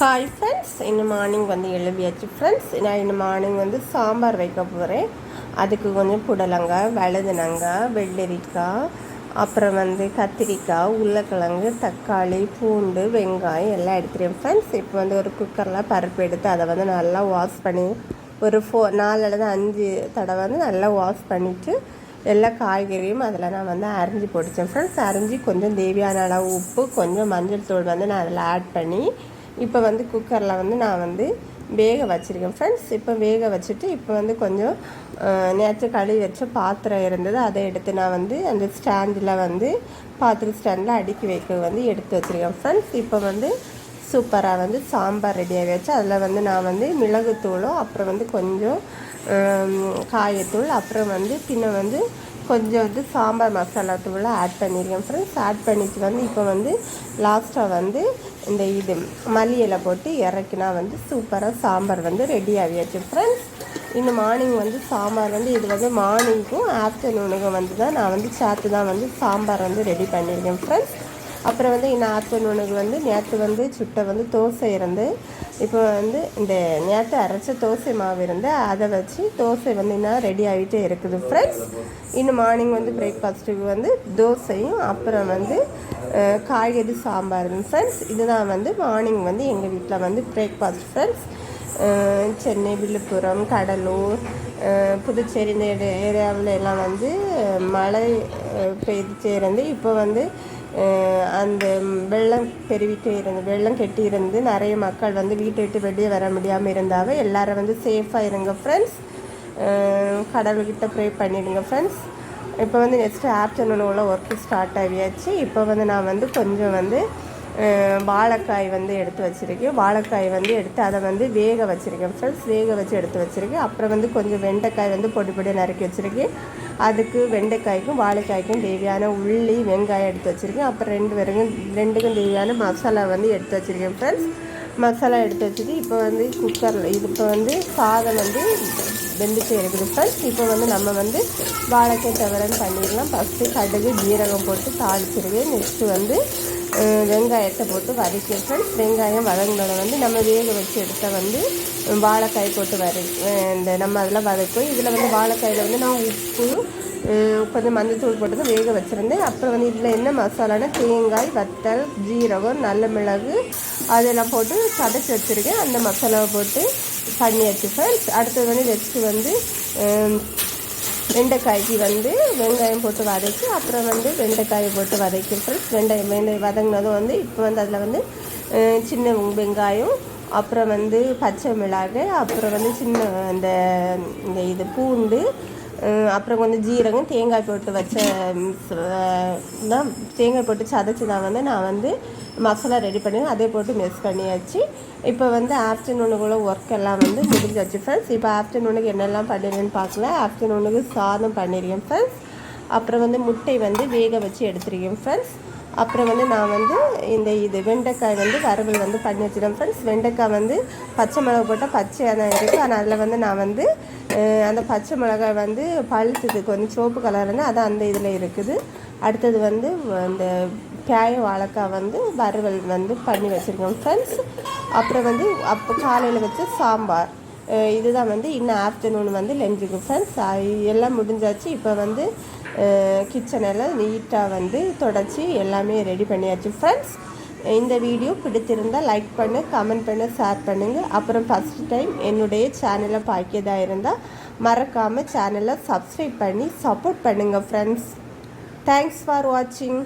Hi friends இன்னும் morning வந்து எழுப்பியாச்சு friends நான் இன்னும் மார்னிங் வந்து சாம்பார் வைக்க போகிறேன் அதுக்கு கொஞ்சம் புடலங்காய் வழுதுனங்காய் வெள்ளரிக்காய் அப்புறம் வந்து கத்திரிக்காய் உருளைக்கிழங்கு தக்காளி பூண்டு வெங்காயம் எல்லாம் எடுத்துருவேன் ஃப்ரெண்ட்ஸ் இப்போ வந்து ஒரு குக்கரில் பருப்பு எடுத்து அதை வந்து நல்லா வாஷ் பண்ணி ஒரு ஃபோ நாலு அல்லது அஞ்சு தடவை வந்து நல்லா வாஷ் பண்ணிவிட்டு எல்லா காய்கறியும் அதில் நான் வந்து அரிஞ்சு போட்டுச்சேன் ஃப்ரெண்ட்ஸ் அரிஞ்சு கொஞ்சம் தேவையான அளவு உப்பு கொஞ்சம் மஞ்சள் தூள் வந்து நான் அதில் ஆட் பண்ணி இப்போ வந்து குக்கரில் வந்து நான் வந்து வேக வச்சுருக்கேன். ஃப்ரெண்ட்ஸ் இப்போ வேக வச்சுட்டு இப்போ வந்து கொஞ்சம் நேற்று கழுவி வச்ச பாத்திரம் இருந்தது அதை எடுத்து நான் வந்து அந்த ஸ்டாண்டில் வந்து பாத்திரம் ஸ்டாண்டில் அடுக்கி வைக்க வந்து எடுத்து வச்சுருக்கேன். ஃப்ரெண்ட்ஸ் இப்போ வந்து சூப்பராக வந்து சாம்பார் ரெடி வச்சு அதில் வந்து நான் வந்து மிளகுத்தூளும் அப்புறம் வந்து கொஞ்சம் காயத்தூள் அப்புறம் வந்து பின்ன வந்து கொஞ்சம் வந்து சாம்பார் மசாலா தூளை ஆட் பண்ணியிருக்கேன் ஃப்ரெண்ட்ஸ் ஆட் பண்ணிட்டு வந்து இப்போ வந்து லாஸ்ட்டாக வந்து இந்த இது மல்லி இலை போட்டு இறக்கினா வந்து சூப்பராக சாம்பார் வந்து ரெடி ஆகியாச்சு. ஃப்ரெண்ட்ஸ் இன்னும் மார்னிங் வந்து சாம்பார் வந்து இது வந்து மார்னிங்க்கும் ஆஃப்டர்நூனுக்கும் வந்து தான் நான் வந்து சேர்த்து தான் வந்து சாம்பார் வந்து ரெடி பண்ணியிருக்கேன். ஃப்ரெண்ட்ஸ் அப்புறம் வந்து இன்னும் ஆஃப்டர்நூனுக்கு வந்து நேற்று வந்து சுட்ட வந்து தோசை இருந்து இப்போ வந்து இந்த நேற்று அரைச்ச தோசை மாவு இருந்து அதை வச்சு தோசை வந்து இன்னும் ரெடி ஆகிட்டே இருக்குது ஃப்ரெண்ட்ஸ் இன்னும் மார்னிங் வந்து பிரேக்ஃபாஸ்ட்டுக்கு வந்து தோசையும் அப்புறம் வந்து காய்கறி சாம்பார் ஃப்ரெண்ட்ஸ் இதுதான் வந்து மார்னிங் வந்து எங்கள் வீட்டில் வந்து பிரேக்ஃபாஸ்ட் ஃப்ரெண்ட்ஸ் சென்னை விழுப்புரம் கடலூர் புதுச்சேரி இந்த ஏரியாவில் எல்லாம் வந்து மழை பெய்து இருந்து இப்போ வந்து அந்த வெள்ளம் பெருவிட்டு இருந்து வெள்ளம் கெட்டி இருந்து நிறைய மக்கள் வந்து வீட்டை விட்டு வெளியே வர முடியாமல் இருந்தாவே எல்லாரும் வந்து சேஃபாக இருங்க ஃப்ரெண்ட்ஸ் கடவுள்கிட்ட ப்ரே பண்ணிடுங்க ஃப்ரெண்ட்ஸ் இப்போ வந்து நெக்ஸ்ட்டு ஆஃப்டர்நூன் உள்ள ஒர்க்கு ஸ்டார்ட் ஆகியாச்சு. இப்போ வந்து நான் வந்து கொஞ்சம் வந்து வாழைக்காய் வந்து எடுத்து வச்சுருக்கேன். வாழைக்காய் வந்து எடுத்து அதை வந்து வேக வச்சுருக்கேன். ஃப்ரெண்ட்ஸ் வேக வச்சு எடுத்து வச்சுருக்கேன். அப்புறம் வந்து கொஞ்சம் வெண்டைக்காய் வந்து பொடி பொடி நறுக்கி வச்சுருக்கேன். அதுக்கு வெண்டைக்காய்க்கும் வாழைக்காய்க்கும் தேவையான உள்ளி வெங்காயம் எடுத்து வச்சுருக்கேன். அப்புறம் ரெண்டு பேருக்கும் ரெண்டுக்கும் தேவையான மசாலா வந்து எடுத்து வச்சுருக்கேன் ஃப்ரெண்ட்ஸ் மசாலா எடுத்து வச்சுட்டு இப்போ வந்து குக்கரில் இது இப்போ வந்து சாதம் வந்து வெந்துட்டு இருக்குது ஃப்ரெண்ட்ஸ் இப்போ வந்து நம்ம வந்து வாழைக்காய் தவிரன்னு பண்ணிடலாம். ஃபஸ்ட்டு கடுகு ஜீரகம் போட்டு தாளிச்சிருக்கேன். நெக்ஸ்ட்டு வந்து வெங்காயத்தை போட்டு வதக்கி ஃப்ரெண்ட்ஸ் வெங்காயம் வதங்கினதை வந்து நம்ம வேக வச்சு எடுத்த வந்து வாழைக்காய் போட்டு வர இந்த நம்ம அதில் வதக்கும் இதில் வந்து வாழைக்காயில் வந்து நான் உப்பு கொஞ்சம் மஞ்சத்தூள் போட்டு வேக வச்சுருந்தேன். அப்புறம் வந்து இதில் என்ன மசாலானா தேங்காய் வத்தல் ஜீரகம் நல்ல மிளகு அதெல்லாம் போட்டு சதைச்சி வச்சுருக்கேன். அந்த மசாலாவை போட்டு பண்ணியாச்சு ஃப்ரெண்ட்ஸ் அடுத்தது வந்து நெக்ஸ்ட்டு வந்து வெண்டைக்காய்க்கு வந்து வெங்காயம் போட்டு வதக்கி அப்புறம் வந்து வெண்டைக்காயை போட்டு வதக்கி ஃப்ரெண்ட்ஸ் வெங்காயம் வெங்காயம் வதங்கினதும் வந்து இப்போ வந்து அதில் வந்து சின்ன வெங்காயம் அப்புறம் வந்து பச்சை மிளகாய் அப்புறம் வந்து சின்ன அந்த இந்த இது பூண்டு அப்புறம் கொஞ்சம் ஜீரகம் தேங்காய் போட்டு வச்ச தான் தேங்காய் போட்டு சதைச்சி தான் வந்து நான் வந்து மசாலா ரெடி பண்ணி அதே போட்டு மிக்ஸ் பண்ணியாச்சு. இப்போ வந்து ஆஃப்டர்நூனுக்குள்ள ஒர்க் எல்லாம் வந்து முடிஞ்சாச்சு ஃப்ரெண்ட்ஸ் இப்போ ஆஃப்டர்நூனுக்கு என்னெல்லாம் பண்ணிடுவேன்னு பார்க்கல. ஆஃப்டர்நூனுக்கு சாதம் பண்ணியிருக்கேன் ஃப்ரெண்ட்ஸ் அப்புறம் வந்து முட்டை வந்து வேக வச்சு எடுத்துருக்கேன் ஃப்ரெண்ட்ஸ் அப்புறம் வந்து நான் வந்து இந்த இது வெண்டைக்காய் வந்து வறுவல் வந்து பண்ணி வச்சுருக்கேன். ஃப்ரெண்ட்ஸ் வெண்டைக்காய் வந்து பச்சை மிளகா போட்டால் பச்சையாக தான் இருக்குது ஆனால் அதில் வந்து நான் வந்து அந்த பச்சை மிளகாய் வந்து பழுத்ததுக்கு வந்து சிவப்பு கலர் அது அந்த இதில் இருக்குது. அடுத்தது வந்து அந்த காய வாழைக்காய் வந்து வறுவல் வந்து பண்ணி வச்சுருக்கோம். ஃப்ரெண்ட்ஸ் அப்புறம் வந்து அப்போ காலையில் வச்ச சாம்பார். இதுதான் வந்து இன்னும் ஆஃப்டர்நூன் வந்து லெஞ்சுக்கு ஃப்ரெண்ட்ஸ் எல்லாம் முடிஞ்சாச்சு. இப்போ வந்து கிச்சனெல்லாம் நீட்டாக வந்து தொடச்சி எல்லாமே ரெடி பண்ணியாச்சு. ஃப்ரெண்ட்ஸ் இந்த வீடியோ பிடித்திருந்தால் லைக் பண்ணு கமெண்ட் பண்ணு ஷேர் பண்ணுங்கள் அப்புறம் ஃபஸ்ட் டைம் என்னுடைய சேனலை பார்க்கியதாக இருந்தால் மறக்காமல் சேனலை சப்ஸ்கிரைப் பண்ணி சப்போர்ட் பண்ணுங்கள் ஃப்ரெண்ட்ஸ் தேங்க்ஸ் ஃபார் வாட்சிங்